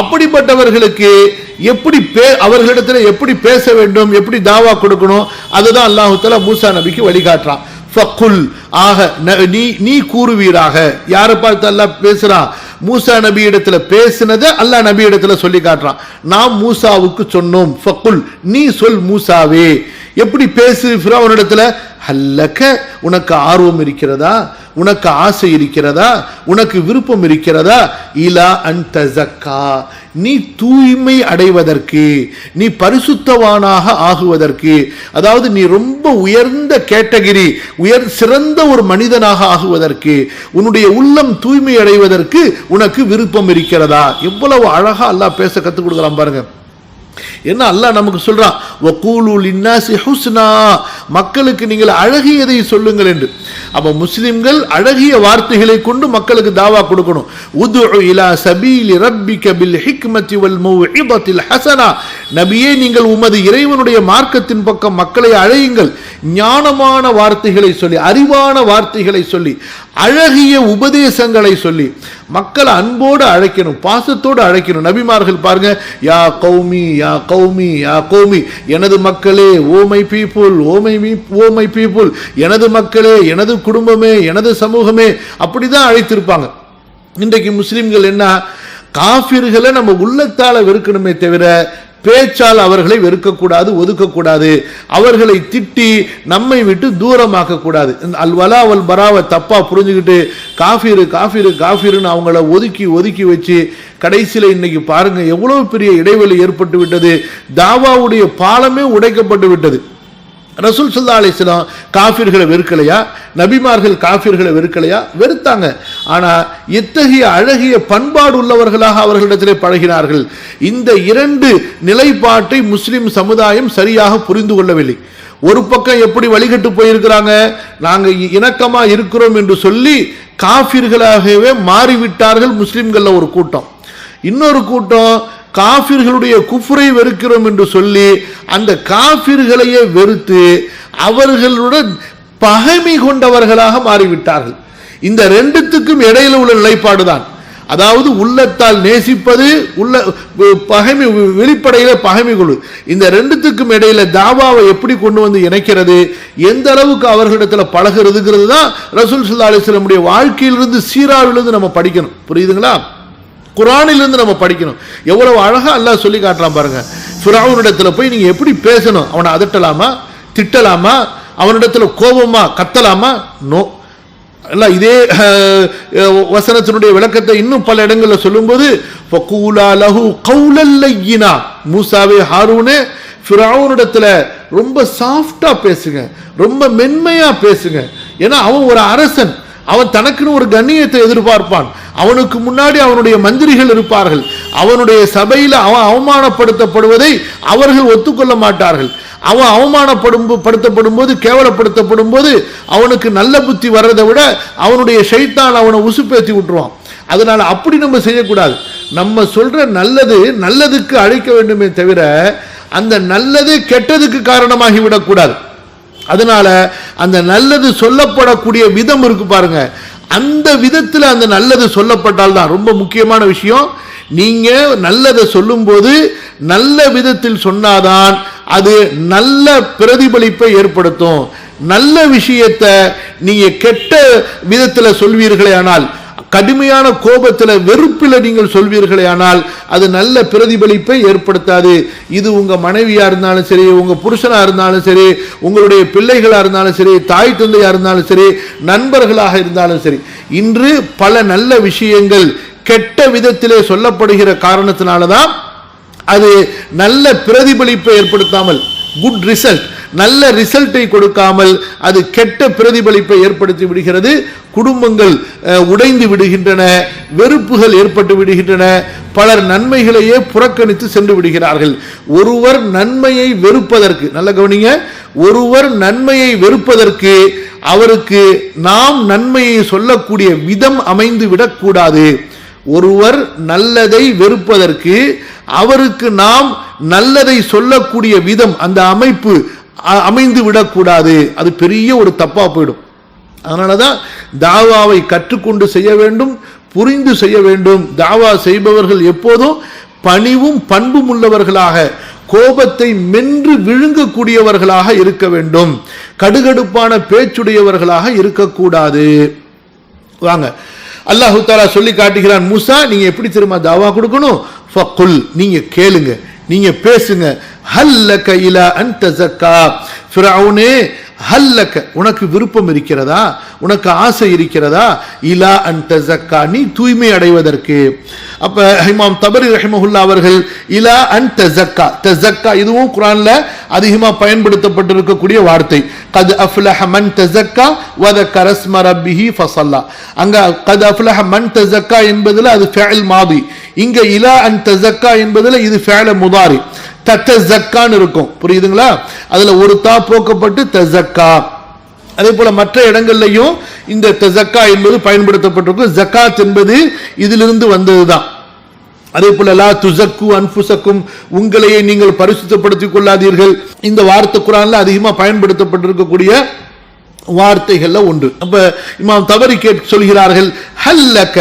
அப்படிப்பட்டவர்களுக்கு எப்படி பே அவர்களிடத்தில் எப்படி பேச வேண்டும் எப்படி தாவா கொடுக்கணும் அதுதான் அல்லாஹு மூசா நபிக்கு வழிகாட்டுறான். ஃபக்குல் ஆக ந- நீ நீ கூறுவீராக. யாரை பார்த்து அல்லாஹ் பேசுகிறான் மூசா நபி இடத்துல பேசினதை அல்லாஹ் நபி இடத்துல சொல்லி காட்டுறான். நாம் மூசாவுக்கு சொன்னோம் ஃபக்குல் நீ சொல் மூசாவே. எப்படி பேசு ஃபிரௌனிடத்துல ஹல்லக்க உனக்கு ஆர்வம் இருக்கிறதா? உனக்கு ஆசை இருக்கிறதா? உனக்கு விருப்பம் இருக்கிறதா? இலா அந்த ஜக்கா நீ தூய்மை அடைவதற்கு நீ பரிசுத்தவானாக ஆகுவதற்கு அதாவது நீ ரொம்ப உயர்ந்த கேட்டகிரி உயர் சிறந்த ஒரு மனிதனாக ஆகுவதற்கு உன்னுடைய உள்ளம் தூய்மை அடைவதற்கு உனக்கு விருப்பம் இருக்கிறதா? எவ்வளவு அழகா அல்லா பேச கற்றுக் கொடுக்குறான் பாருங்க. என்ன அல்லாஹ் நமக்கு சொல்றான்? வக்கூலு லின்னாசி ஹுஸ்னா. மக்களுக்கு நீங்கள் அழகியதை சொல்லுங்கள் என்று. அப்போ முஸ்லிம்கள் அழகிய வார்த்தைகளை கொண்டு மக்களுக்கு தாவா கொடுக்கணும். உது இலா சபீலி ரப்பி கபில் ஹிக்மதி வல் மௌஇதத்தில் ஹசனா. நபியே நீங்கள் உமது இறைவனுடைய மார்க்கத்தின் பக்கம் மக்களை அழையுங்கள். ஞானமான வார்த்தைகளை சொல்லி அறிவான வார்த்தைகளை சொல்லி அழகிய உபதேசங்களை சொல்லி மக்களை அன்போடு அழைக்கணும் பாசத்தோடு அழைக்கணும். நபிமார்கள் பாருங்க யா கௌமி யா கௌமி யா கௌமி எனது மக்களே ஓமை பீப்புள் ஓமை ஓமை ஓ பீப்புள் எனது மக்களே எனது குடும்பமே எனது சமூகமே அப்படிதான் அழைத்திருப்பாங்க. இன்றைக்கு முஸ்லிம்கள் என்ன காஃபிர்களை நம்ம உள்ளத்தால வெறுக்கணுமே தவிர பேச்சால் அவர்களை வெறுக்கக்கூடாது ஒதுக்கக்கூடாது. அவர்களை திட்டி நம்மை விட்டு தூரமாக்க கூடாது அல்வலா அவள் பராவை தப்பா புரிஞ்சுக்கிட்டு காஃபிரு காஃபிரு காஃபிருன்னு அவங்கள ஒதுக்கி ஒதுக்கி வச்சு கடைசியில் இன்னைக்கு பாருங்க எவ்வளவு பெரிய இடைவெளி ஏற்பட்டு விட்டது தாவாவுடைய பாலமே உடைக்கப்பட்டு விட்டது ரசூல் சுல்லா அலிஸ்லாம் காஃபிர்களை வெறுக்கலையா? நபிமார்கள் காஃபிர்களை வெறுக்கலையா? வெறுத்தாங்க. ஆனால் இத்தகைய அழகிய பண்பாடு உள்ளவர்களாக அவர்களிடத்திலே பழகினார்கள். இந்த இரண்டு நிலைப்பாட்டை முஸ்லிம் சமுதாயம் சரியாக புரிந்து கொள்ளவில்லை. ஒரு பக்கம் எப்படி வழிகட்டு போயிருக்கிறாங்க? நாங்கள் இணக்கமாக இருக்கிறோம் என்று சொல்லி காஃபிர்களாகவே மாறிவிட்டார்கள் முஸ்லிம்களில் ஒரு கூட்டம். இன்னொரு கூட்டம் காஃபிர்களுடைய குஃப்ரை வெறுக்கிறோம் என்று சொல்லி அந்த காஃபிர்களையே வெறுத்து அவர்களுடன் பகைமை கொண்டவர்களாக மாறிவிட்டார்கள். இந்த ரெண்டுத்துக்கும் இடையில உள்ள நிலைப்பாடு தான் அதாவது உள்ளத்தால் நேசிப்பது உள்ள பகைமை வெளிப்படையில பகைமை கொள்ளு இந்த ரெண்டுத்துக்கும் இடையில தாவாவை எப்படி கொண்டு வந்து இணைக்கிறது எந்த அளவுக்கு அவர்களிடத்துல பழகிறதுங்கிறது தான் ரசூல் சுல்லா அலிஸ்லமுடைய வாழ்க்கையிலிருந்து சீராவிலிருந்து நம்ம படிக்கணும். புரியுதுங்களா? குரானிலிருந்து நம்ம படிக்கணும். எவ்வளவு அழகாக அல்லாஹ் சொல்லி காட்டுறான் பாருங்க. ஃபிராவுனிடத்தில் போய் நீங்கள் எப்படி பேசணும்? அவனை அதட்டலாமா? திட்டலாமா? அவனிடத்துல கோபமா? கத்தலாமா? நோ. அல்ல இதே வசனத்தினுடைய விளக்கத்தை இன்னும் பல இடங்களில் சொல்லும்போது ஃபகூலா லஹு கௌலல் மூசாவே ஹாரூனே ஃபிராவுனிடத்தில் ரொம்ப சாஃப்டாக பேசுங்க. ரொம்ப மென்மையாக பேசுங்க. ஏன்னா அவன் ஒரு அரசன். அவன் தனக்குன்னு ஒரு கண்ணியத்தை எதிர்பார்ப்பான். அவனுக்கு முன்னாடி அவனுடைய மந்திரிகள் இருப்பார்கள். அவனுடைய சபையில் அவன் அவமானப்படுத்தப்படுவதை அவர்கள் ஒத்துக்கொள்ள மாட்டார்கள். அவன் அவமானப்படும் படுத்தப்படும் போது கேவலப்படுத்தப்படும் போது அவனுக்கு நல்ல புத்தி வர்றதை விட அவனுடைய ஷைத்தான் அவனை உசுப்பேற்றி விட்டுருவான். அதனால் அப்படி நம்ம செய்யக்கூடாது. நம்ம சொல்கிற நல்லது நல்லதுக்கு அழைக்க வேண்டுமே தவிர அந்த நல்லது கெட்டதுக்கு காரணமாகி விடக்கூடாது. அதனால அந்த நல்லது சொல்லப்படக்கூடிய விதம் இருக்கு பாருங்க. அந்த விதத்தில் அந்த நல்லது சொல்லப்பட்டால் தான் ரொம்ப முக்கியமான விஷயம். நீங்க நல்லதை சொல்லும்போது நல்ல விதத்தில் சொன்னாதான் அது நல்ல பிரதிபலிப்பை ஏற்படுத்தும். நல்ல விஷயத்தை நீங்க கெட்ட விதத்தில் சொல்வீர்களே ஆனால் கடுமையான கோபத்தில் வெறுப்பில் நீங்கள் சொல்வீர்களே ஆனால் அது நல்ல பிரதிபலிப்பை ஏற்படுத்தாது. இது உங்கள் மனைவியாக இருந்தாலும் சரி உங்கள் புருஷனாக இருந்தாலும் சரி உங்களுடைய பிள்ளைகளாக இருந்தாலும் சரி தாய் தந்தையாக இருந்தாலும் சரி நண்பர்களாக இருந்தாலும் சரி இன்று பல நல்ல விஷயங்கள் கெட்ட விதத்திலே சொல்லப்படுகிற காரணத்தினால தான் அது நல்ல பிரதிபலிப்பை ஏற்படுத்தாமல் குட் ரிசல்ட் நல்ல ரிசல்ட்டை கொடுக்காமல் அது கெட்ட பிரதிபலிப்பை ஏற்படுத்தி விடுகிறது. குடும்பங்கள் உடைந்து விடுகின்றன வெறுப்புகள் ஏற்பட்டு விடுகின்றன பலர் நன்மைகளையே புறக்கணித்து சென்று விடுகிறார்கள். ஒருவர் நன்மையை வெறுப்பதற்கு நல்ல கவனிங்க ஒருவர் நன்மையை வெறுப்பதற்கு அவருக்கு நாம் நன்மையை சொல்லக்கூடிய விதம் அமைந்து விடக்கூடாது. ஒருவர் நல்லதை வெறுப்பதற்கு அவருக்கு நாம் நல்லதை சொல்லக்கூடிய விதம் அந்த அமைப்பு அமைந்து விடக்கூடாது. அது பெரிய ஒரு தப்பாக போயிடும். அதனால தான் தாவாவை கற்றுக்கொண்டு செய்ய வேண்டும் புரிந்து செய்ய வேண்டும். தாவா செய்பவர்கள் எப்போதும் பணிவும் பண்பும் உள்ளவர்களாக கோபத்தை மென்று விழுங்கக்கூடியவர்களாக இருக்க வேண்டும். கடுகடுப்பான பேச்சுடையவர்களாக இருக்கக்கூடாது. வாங்க. அல்லாஹு தாலா சொல்லி காட்டுகிறான் முசா நீங்க எப்படி திரும்ப தாவா கொடுக்கணும்? ஃபக்குல் நீங்க கேளுங்க. நீங்க பேசுங்க. ஹல்லக இலா அன்த ஜக்கா. ஃபிரௌனே ஹல்லக்க உனக்கு விருப்பம் இருக்கிறதா? உனக்கு ஆசை இருக்கிறதா? இலா அன்த ஜக்கா நீ தூய்மை அடைவதற்கு. அப்ப இமாம் தபரி ரஹிமஹுல்லா அவர்கள் இலா அன் தசக்கா தசக்கா இதுவும் குரான்ல அதிகமாக பயன்படுத்தப்பட்டிருக்கக்கூடிய வார்த்தை. கத் அஃப்லஹ மன் தசக்கா வத கரஸ்ம ரப்பிஹி ஃபசல்லா. அங்க கத் அஃப்லஹ மன் தசக்கா என்பதுல அது ஃபேல் மாதி. இங்க இலா அன் தசக்கா என்பதுல இது ஃபேல முதாரி. தத்த ஜக்கான்னு இருக்கும். புரியுதுங்களா? அதுல ஒரு தா போக்கப்பட்டு தசக்கா அதே போல மற்ற இடங்கள்லையும் இந்த தசக்கா என்பது பயன்படுத்தப்பட்டிருக்கும். ஜக்காத் என்பது இதிலிருந்து வந்ததுதான். அதே போல லா துசக்கு அன்புசக்கும் உங்களையே நீங்கள் பரிசுத்தப்படுத்திக் கொள்ளாதீர்கள். இந்த வார்த்தை குரான்ல அதிகமாக பயன்படுத்தப்பட்டிருக்கக்கூடிய வார்த்தைகள்ல ஒன்று. அப்ப இமாம் தவறி கேட்டு சொல்கிறார்கள் ஹல்லக்க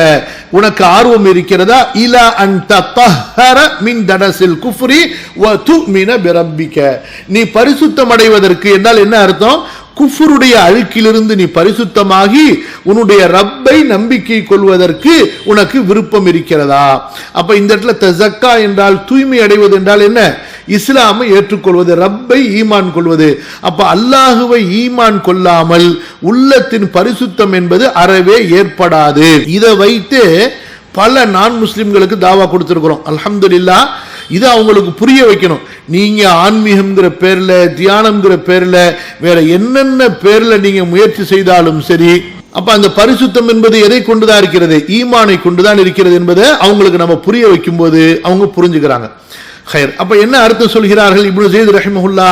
உனக்கு ஆர்வம் இருக்கிறதா? இலா அன் தத்தஹர மின் தடசில் குஃப்ரி வ துமின பிரப்பிக்க. நீ பரிசுத்தம் அடைவதற்கு என்றால் என்ன அர்த்தம்? குஃபருடைய அழுக்கிலிருந்து நீ பரிசுத்தமாகி உன்னுடைய ரப்பை நம்பிக்கை கொள்வதற்கு உனக்கு விருப்பம் இருக்கிறதா? அப்ப இந்த இடத்துல தசக்கா என்றால் தூய்மை அடைவது என்றால் என்ன? இஸ்லாமை ஏற்றுக்கொள்வது ரப்பை ஈமான் கொள்வது. அப்ப அல்லாஹுவை ஈமான் கொள்ளாமல் உள்ளத்தின் பரிசுத்தம் என்பது அறவே ஏற்படாது. இதை வைத்து பல நான் முஸ்லிம்களுக்கு தாவா கொடுத்துருக்குறோம். அல்ஹம்துலில்லாஹ் இதை அவங்களுக்கு புரிய வைக்கணும். நீங்க ஆன்மீகம்ங்கிற பேர்ல தியானம்ங்கிற பேர்ல வேற என்னென்ன பேர்ல நீங்க முயற்சி செய்தாலும் சரி அப்ப அந்த பரிசுத்தம் என்பது எதை கொண்டுதான் இருக்கிறது? ஈமானை கொண்டுதான் இருக்கிறது என்பதை அவங்களுக்கு நம்ம புரிய வைக்கும்போது அவங்க புரிஞ்சுக்கிறாங்க. ஹயர் அப்போ என்ன அர்த்தம் சொல்கிறார்கள் இப்னு ஜெயித் ரஹிமஹுல்லா?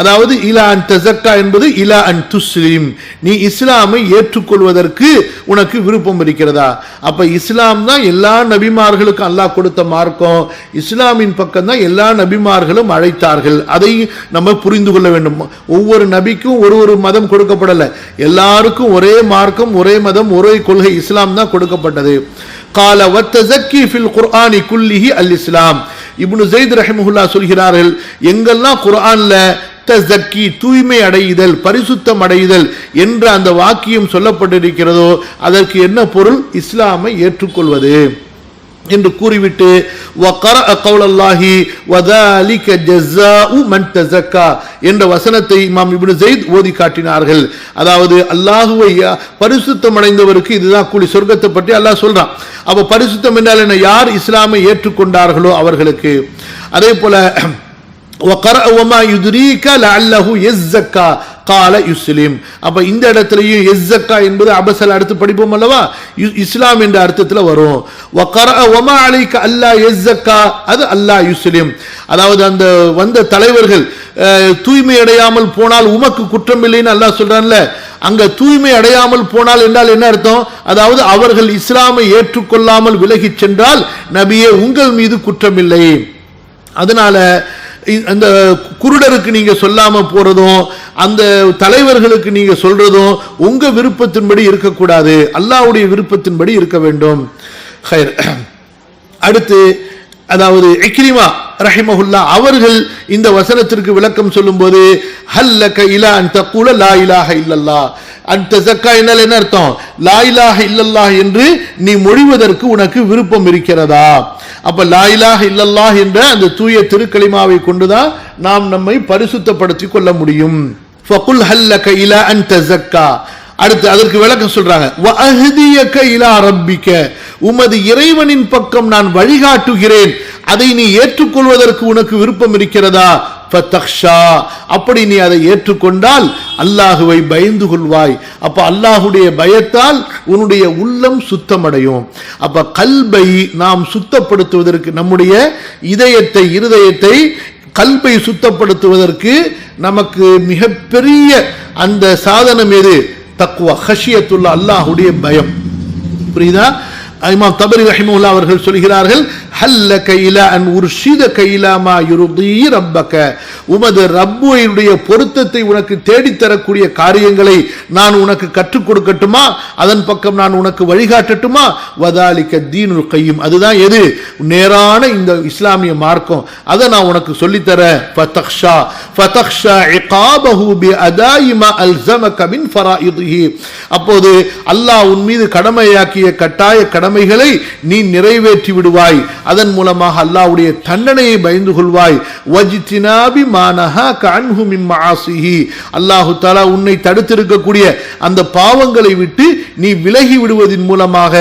அதாவது இலா அன் தசக்கா என்பது இலா அன் துஸ்லீம். நீ இஸ்லாமை ஏற்றுக்கொள்வதற்கு உனக்கு விருப்பம் இருக்கிறதா? அப்போ இஸ்லாம் தான் எல்லா நபிமார்களுக்கும் அல்லாஹ் கொடுத்த மார்க்கம். இஸ்லாமின் பக்கம் தான் எல்லா நபிமார்களும் அழைத்தார்கள். அதை நம்ம புரிந்து கொள்ள வேண்டும். ஒவ்வொரு நபிக்கும் ஒரு ஒரு மதம் கொடுக்கப்படலை. எல்லாருக்கும் ஒரே மார்க்கம் ஒரே மதம் ஒரே கொள்கை இஸ்லாம் தான் கொடுக்கப்பட்டது. கால வத்தசக்கி ஃபில் குர்ஆனி குல்லிஹி அல் இஸ்லாம். இப்னு ஜெயித் ரஹிமுல்லா சொல்கிறார்கள் எங்கெல்லாம் குர்ஆன்ல தஸ்தக்கி தூய்மை அடையுதல் பரிசுத்தம் அடையுதல் என்ற அந்த வாக்கியம் சொல்லப்பட்டிருக்கிறதோ அதற்கு என்ன பொருள்? இஸ்லாமை ஏற்றுக்கொள்வது. என்று கூறிவிட்டு கவுலல்லாஹி வதாலிக ஜஸ்ஸா மன் தசக்கா என்ற வசனத்தை இமாம் இப்னு ஜெயித் ஓதி காட்டினார்கள். அதாவது அல்லாஹுவை பரிசுத்தம் அடைந்தவருக்கு இதுதான் கூலி சொர்க்கத்தை பற்றி அல்லாஹ் சொல்கிறான் அப்போ பரிசுத்தம் என்றால் என்ன? யார் இஸ்லாமை ஏற்றுக்கொண்டார்களோ அவர்களுக்கு. அதே போல் وَقَرَأَ وَمَا يُدْرِيكَ لَعَلَّهُ يَزَّكَّى கால யுஸ்லிம் அப்ப இந்த இடத்துலயும் எஸ்ஸக்கா என்பது அபசல் அடுத்து படிப்போம் அல்லவா இ- இஸ்லாம் என்ற அர்த்தத்துல வரும் வக்கர ஒமா அலைக்க அல்லா எஸ்ஸக்கா அது அல்லா யுஸ்லிம் அதாவது அந்த வந்த தலைவர்கள் அஹ், தூய்மை அடையாமல் போனால் உமக்கு குற்றம் இல்லைன்னு அல்லாஹ் சொல்றான்ல அங்க தூய்மை அடையாமல் போனால் என்றால் என்ன அர்த்தம் அதாவது அவர்கள் இஸ்லாமை ஏற்றுக்கொள்ளாமல் விலகிச் சென்றால் நபியே உங்கள் மீது குற்றமில்லை அதனால இ- அந்த குருடருக்கு நீங்கள் சொல்லாமல் போகிறதும் அந்த தலைவர்களுக்கு நீங்கள் சொல்கிறதும் உங்கள் விருப்பத்தின்படி இருக்கக்கூடாது. அல்லாவுடைய விருப்பத்தின்படி இருக்க வேண்டும். ஹைர். அடுத்து அதாவது எக்ரிமா ரஹிமஹுல்லா அவர்கள் இந்த வசனத்திற்கு விளக்கம் சொல்லும்போது ஹல்லக இலா அந்த தக்கூல லா இலாக இல்லல்லா அந்த ஜக்கா என்னால் என்ன அர்த்தம்? லா இலாஹ இல்லல்லா என்று நீ மொழிவதற்கு உனக்கு விருப்பம் இருக்கிறதா? அப்ப லா இலாக இல்லல்லா என்ற அந்த தூய திருக்களிமாவை கொண்டுதான் நாம் நம்மை பரிசுத்தப்படுத்தி கொள்ள முடியும். ஃபகுல் ஹல்லக இலா அந்த ஜக்கா அடுத்து அதற்கு விளக்கம் சொல்றாங்க வஹதிய இலா ரப்பிக்க. உமது இறைவனின் பக்கம் நான் வழிகாட்டுகிறேன். அதை நீ ஏற்றுக்கொள்வதற்கு உனக்கு விருப்பம் இருக்கிறதா? ஃபதக்ஷா. அப்படி நீ அதை ஏற்றுக்கொண்டால் அல்லாஹுவை பயந்து கொள்வாய். அப்ப அல்லாஹுடைய பயத்தால் உன்னுடைய உள்ளம் சுத்தமடையும். அப்ப கல்பை நாம் சுத்தப்படுத்துவதற்கு நம்முடைய இதயத்தை இருதயத்தை கல்பை சுத்தப்படுத்துவதற்கு நமக்கு மிகப்பெரிய அந்த சாதனம் எது? தக்குவா ஹஷியத்துள்ள அல்லாஹுடைய பயம். புரியுதா? இமாம் தபரி ரஹிமுல்லா அவர்கள் சொல்கிறார்கள் ஹல்ல கையில அன் உர்ஷித கையிலாமா இருதி ரப்பக்க உமது ரப்புடைய பொருத்தத்தை உனக்கு தேடித்தரக்கூடிய காரியங்களை நான் உனக்கு கற்றுக் கொடுக்கட்டுமா? அதன் பக்கம் நான் உனக்கு வழிகாட்டட்டுமா? வதாலிக்க தீனுல் கையும். அதுதான் எது? நேரான இந்த இஸ்லாமிய மார்க்கம். அதை நான் உனக்கு சொல்லித்தரேன் ஃபதக்ஷா ஃபதக்ஷா இகாபஹு பி அதாயி அல்ஸமக மின் ஃபராயிதிஹி. அப்போது அல்லாஹ் உன் மீது கடமையாக்கிய கட்டாய கடமைகளை நீ நிறைவேற்றி விடுவாய். அதன் மூலமாக அல்லாவுடைய தண்டனையை பயந்து கொள்வாய். வஜித்தினாபி மானஹா கண்ஹு மிம்மாசிஹி அல்லாஹு தலா உன்னை தடுத்திருக்கக்கூடிய அந்த பாவங்களை விட்டு நீ விலகி விடுவதன் மூலமாக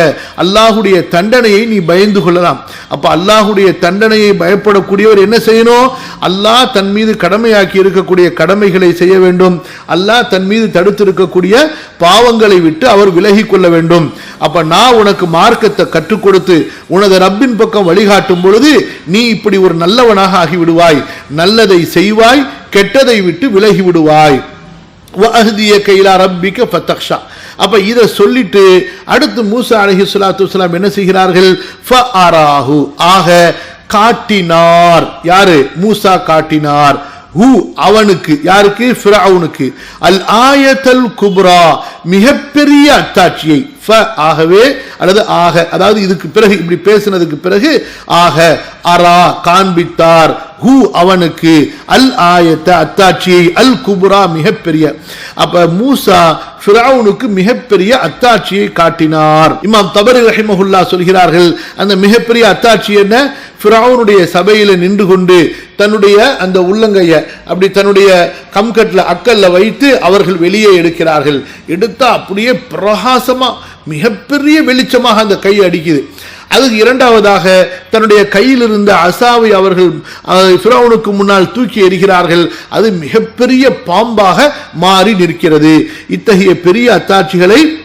அல்லாஹுடைய தண்டனையை நீ பயந்து கொள்ளலாம். அப்ப அல்லாஹுடைய தண்டனையை பயப்படக்கூடியவர் என்ன செய்யணும்? அல்லாஹ் தன் மீது கடமையாக்கி இருக்கக்கூடிய கடமைகளை செய்ய வேண்டும். அல்லாஹ் தன் மீது தடுத்திருக்கக்கூடிய பாவங்களை விட்டு அவர் விலகி கொள்ள வேண்டும். அப்ப நான் உனக்கு மார்க்கத்தை கற்றுக் கொடுத்து உனது ரப்பின் பக்கம் வழி வழிகாட்டும் பொழுது நீ இப்படி ஒரு நல்லவனாக ஆகிவிடுவாய். நல்லதை செய்வாய் கெட்டதை விட்டு விலகி விடுவாய் வஹ்திய கைலா ரப்பிக்க ஃபத்தக்ஷா அப்ப இதை சொல்லிட்டு அடுத்து மூசா அலஹி ஸலாத்து வஸலாம் என்ன செய்கிறார்கள்? ஃபஅராஹு. ஆக காட்டினார். யாரு? மூசா காட்டினார். ஹூ? அவனுக்கு. யாருக்கு? ஃபிரௌனுக்கு அல் ஆயத்தல் குப்ரா. மிகப்பெரிய அத்தாட்சியை. ஃப ஆகவே அல்லது ஆக அதாவது இதுக்கு பிறகு இப்படி பேசினதுக்கு பிறகு ஆக அரா காண்பித்தார். ஹூ அவனுக்கு. அல் ஆயத்த அத்தாட்சியை அல் குபுரா மிகப்பெரிய. அப்ப மூசா ஃபிரௌனுக்கு மிகப்பெரிய அத்தாட்சியை காட்டினார். இமாம் தபரி ரஹிமஹுல்லா சொல்கிறார்கள் அந்த மிகப்பெரிய அத்தாட்சி என்ன? ஃபிரௌனுடைய சபையில நின்று கொண்டு தன்னுடைய அந்த உள்ளங்கைய அப்படி தன்னுடைய கம்கட்ல அக்கல்ல வைத்து அவர்கள் வெளியே எடுக்கிறார்கள். எடுத்தா அப்படியே பிரகாசமா மிகப்பெரிய வெளிச்சமாக அந்த கை அடிக்குது. அதுக்கு இரண்டாவதாக தன்னுடைய கையில் இருந்த அசாவை அவர்கள் அஹ், ஃபிரௌனுக்கு முன்னால் தூக்கி எறிகிறார்கள். அது மிகப்பெரிய பாம்பாக மாறி நிற்கிறது. இத்தகைய பெரிய அத்தாட்சிகளை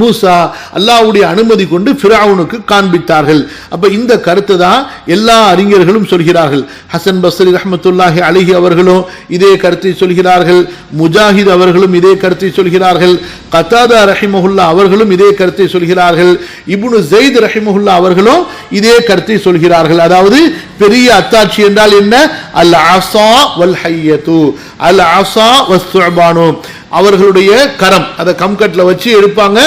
மூசா அல்லாஹ்வுடைய அனுமதி கொண்டு ஃபிராவுனுக்கு காண்பித்தார்கள். அப்போ இந்த கருத்து தான் எல்லா அறிஞர்களும் சொல்கிறார்கள். ஹசன் பஸ்ரி ரஹமத்துல்லாஹி அலிஹி அவர்களும் இதே கருத்தை சொல்கிறார்கள். முஜாஹித் அவர்களும் இதே கருத்தை சொல்கிறார்கள். கத்தாதா ரஹிமஹுல்லா அவர்களும் இதே கருத்தை சொல்கிறார்கள். இப்னு ஜெயித் ரஹிமஹுல்லா அவர்களும் இதே கருத்தை சொல்கிறார்கள். அதாவது பெரிய அத்தாட்சி என்றால் என்ன? அல் ஆசா வல் ஹையத்து அல் ஆசா வஸ் அவர்களுடைய கரம் அதை கம்கட்டில் வச்சு எடுப்பாங்க.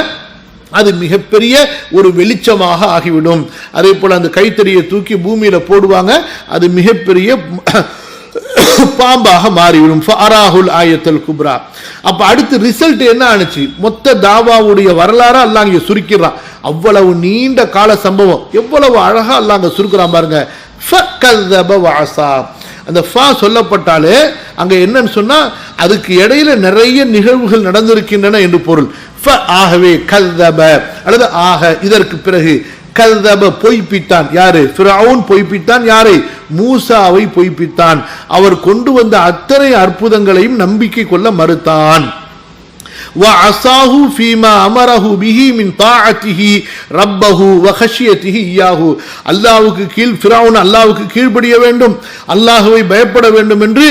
அது மிகப்பெரிய ஒரு வெளிச்சமாக ஆகிவிடும். அதே போல் அந்த கைத்தறியை தூக்கி பூமியில் போடுவாங்க. அது மிகப்பெரிய பாம்பாக மாறிவிடும். அராகுல் ஆயத்தல் குப்ரா. அப்போ அடுத்து ரிசல்ட் என்ன ஆனுச்சு மொத்த தாவாவுடைய வரலாறு அல்லாஹ் இங்கே சுருக்கிறான் அவ்வளவு நீண்ட கால சம்பவம். எவ்வளவு அழகாக அல்லாஹ் அங்கே சுருக்கிறான் பாருங்க. அந்த ஃபா சொல்லப்பட்டாலே அங்கே என்னன்னு சொன்னால் அதுக்கு இடையில நிறைய நிகழ்வுகள் நடந்திருக்கின்றன என்று பொருள். ஃப ஆகவே கல்தப. அல்லது ஆக இதற்கு பிறகு கல்தப பொய்ப்பித்தான். யாரு? ஃபிரவுன் பொய்ப்பித்தான். யாரை? மூசாவை பொய்ப்பித்தான். அவர் கொண்டு வந்த அத்தனை அற்புதங்களையும் நம்பிக்கை கொள்ள மறுத்தான். وعصاه فيما أمره به من طاعته ربه وخشيته إياه. அல்லாவுக்கு கீழ் ஃபிரவுன் அல்லாவுக்கு கீழ்படிய வேண்டும். அல்லாஹுவை பயப்பட வேண்டும் என்று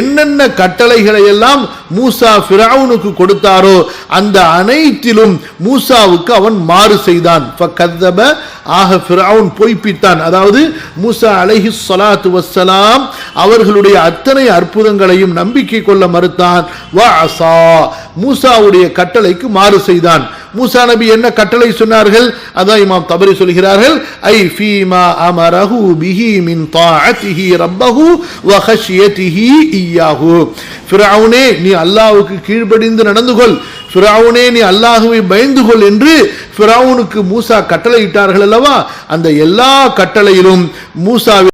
என்னென்ன கட்டளைகளை எல்லாம் மூசா ஃபிரவுனுக்கு கொடுத்தாரோ அந்த அனைத்திலும் மூசாவுக்கு அவன் மாறு செய்தான். ஆக ஃபிரவுன் பொய்ப்பித்தான். அதாவது மூசா அலஹி சொலாத்து வஸ்ஸலாம் அவர்களுடைய அத்தனை அற்புதங்களையும் நம்பிக்கை கொள்ள மறுத்தான். வா அசா மூசாவுடைய கட்டளைக்கு மாறு செய்தான். மூசா நபி என்ன கட்டளை சொன்னார்கள்? அதான் இமாம் தபரி சொல்கிறார்கள் ஐ ஃபீமா அமரஹு பிஹி மின் தாஅத்திஹி ரப்பஹு வ ஹஷியத்திஹி இய்யாஹு ஃபிரௌனே நீ அல்லாஹ்வுக்கு கீழ்ப்படிந்து நடந்து கொள். ஃபிரௌனே நீ அல்லாஹ்வை பயந்து கொள் என்று ஃபிரௌனுக்கு மூசா கட்டளையிட்டார்கள் அல்லவா? அந்த எல்லா கட்டளையிலும் மூசா